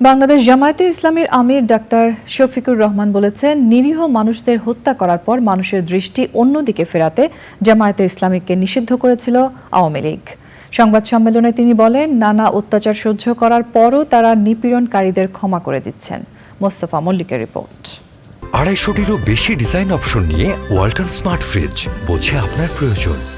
বাংলাদেশ জামায়াতে ইসলামীর আমির ডাক্তার শফিকুর রহমান বলেছেন, নিরীহ মানুষদের হত্যা করার পর মানুষের দৃষ্টি অন্যদিকে ফেরাতে জামায়াতে ইসলামীকে নিষিদ্ধ করেছিল আওয়ামী লীগ। সংবাদ সম্মেলনে তিনি বলেন, নানা অত্যাচার সহ্য করার পরও তারা নিপীড়নকারীদের ক্ষমা করে দিচ্ছেন। মোস্তফা মল্লিকের রিপোর্ট। আড়াইশোটিরও বেশি ডিজাইন অপশন নিয়ে ওয়াল্টন স্মার্ট ফ্রিজ বোঝে আপনার প্রয়োজন।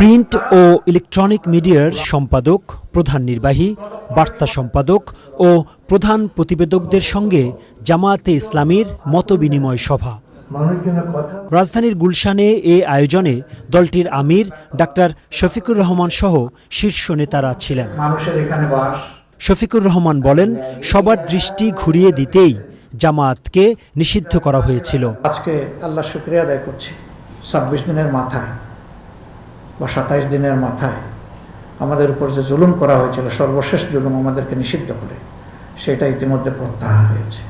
প্রিন্ট ও ইলেকট্রনিক মিডিয়ার সম্পাদক প্রধান নির্বাহী বার্তা সম্পাদক ও প্রধান প্রতিবেদকদের সঙ্গে জামায়াতে ইসলামীর মতবিনিময় সভা। রাজধানীর গুলশানে এ আয়োজনে দলটির আমির ডাক্তার শফিকুর রহমান সহ শীর্ষ নেতারা ছিলেন। শফিকুর রহমান বলেন সবার দৃষ্টি ঘুরিয়ে দিতেই জামায়াতকে নিষিদ্ধ করা হয়েছিল। আজকে আল্লাহ শুক্রিয়া আদায় করছি। ছাব্বিশ দিনের মাথায় বা সাতাইশ দিনের মাথায় আমাদের উপর যে জুলুম করা হয়েছিল, সর্বশেষ জুলুম আমাদেরকে নিষিদ্ধ করে, সেটা ইতিমধ্যে প্রত্যাহার হয়েছে।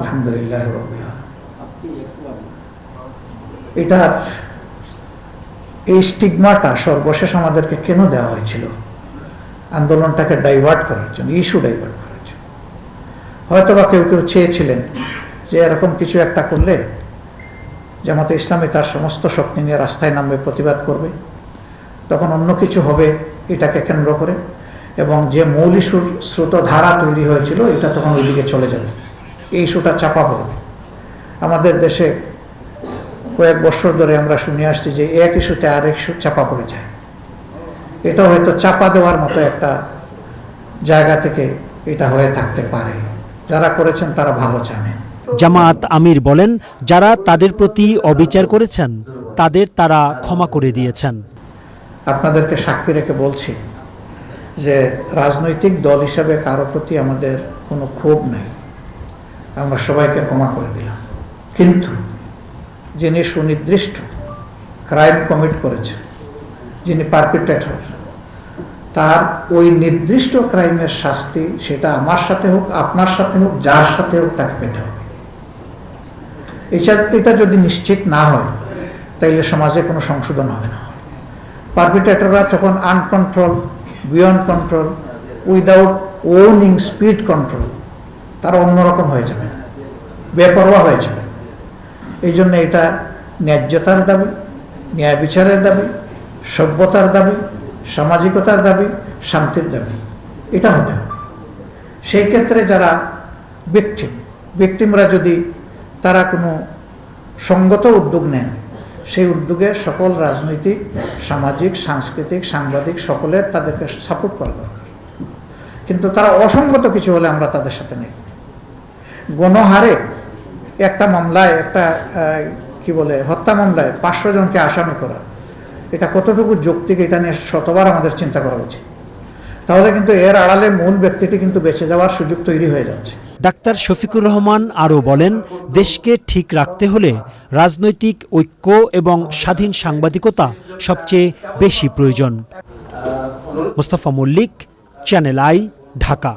আলহামদুলিল্লাহ এটার এই স্টিগমাটা সর্বশেষ আমাদেরকে কেন দেওয়া হয়েছিল? আন্দোলনটাকে ডাইভার্ট করার জন্য, ইস্যু ডাইভার্ট করার জন্য। হয়তো বা কেউ কেউ চেয়েছিলেন যে এরকম কিছু একটা করলে জামাতে ইসলামী তার সমস্ত শক্তি নিয়ে রাস্তায় নামবে, প্রতিবাদ করবে। তখন অন্য কিছু হবে, এটাকে কেন্দ্র করে। এবং যে মূল ইস্যুর স্রোতধারা তৈরি হয়েছিল, এটা তখন ওইদিকে চলে যাবে। এই ইস্যুটা চাপা পড়বে। আমাদের দেশে কয়েক বছর ধরে আমরা শুনে আসছি যে এক ইস্যুতে আরেক ইস্যু চাপা পড়ে যায়। এটা হয়তো চাপা দেওয়ার মতো একটা জায়গা থেকে এটা হয়ে থাকতে পারে। যারা করেছেন তারা ভালো জানেন। জামায়াত আমির বলেন, যারা তাদের প্রতি অবিচার করেছেন, তাদের তারা ক্ষমা করে দিয়েছেন। আপনাদেরকে সাক্ষী রেখে বলছি যে রাজনৈতিক দল হিসাবে কারও প্রতি আমাদের কোনো ক্ষোভ নেই। আমরা সবাইকে ক্ষমা করে দিলাম। কিন্তু যিনি সুনির্দিষ্ট ক্রাইম কমিট করেছেন, যিনি পারপিটেটর, তার ওই নির্দিষ্ট ক্রাইমের শাস্তি সেটা আমার সাথে হোক, আপনার সাথে হোক, যার সাথে হোক, তাকে পেতে হবে। এটা যদি নিশ্চিত না হয়, তাইলে সমাজে কোনো সংশোধন হবে না। পারপিটেটররা তখন uncontrol beyond control without owning speed control তারা অন্যরকম হয়ে যাবে, বেপরোয়া হয়ে যাবে। এই জন্য এটা ন্যায্যতার দাবি, ন্যায় বিচারের দাবি, সভ্যতার দাবি, সামাজিকতার দাবি, শান্তির দাবি, এটা হতে হবে। সেই ক্ষেত্রে যারা ব্যক্তিম ব্যক্তিমরা যদি তারা কোনো সঙ্গত উদ্যোগ নেন। সেই উদ্যোগে সকল রাজনৈতিক, সামাজিক, সাংস্কৃতিক, সাংবাদিক সকলের তাদেরকে সাপোর্ট করা দরকার। কিন্তু তারা অসঙ্গত কিছু হলে আমরা তাদের সাথে নেই। গণহারে একটা মামলায়, একটা কি বলে, হত্যা মামলায় পাঁচশো জনকে আসামি করা, এটা কতটুকু যৌক্তিক এটা নিয়ে শতবার আমাদের চিন্তা করা উচিত। তাহলে কিন্তু এর আড়ালে মূল ব্যক্তিটি কিন্তু বেঁচে যাওয়ার সুযোগ তৈরি হয়ে যাচ্ছে। ডাক্তার শফিকুর রহমান আরও বলেন, দেশকে ঠিক রাখতে হলে রাজনৈতিক ঐক্য এবং স্বাধীন সাংবাদিকতা সবচেয়ে বেশি প্রয়োজন। Mostafa Mallik, channel i, Dhaka.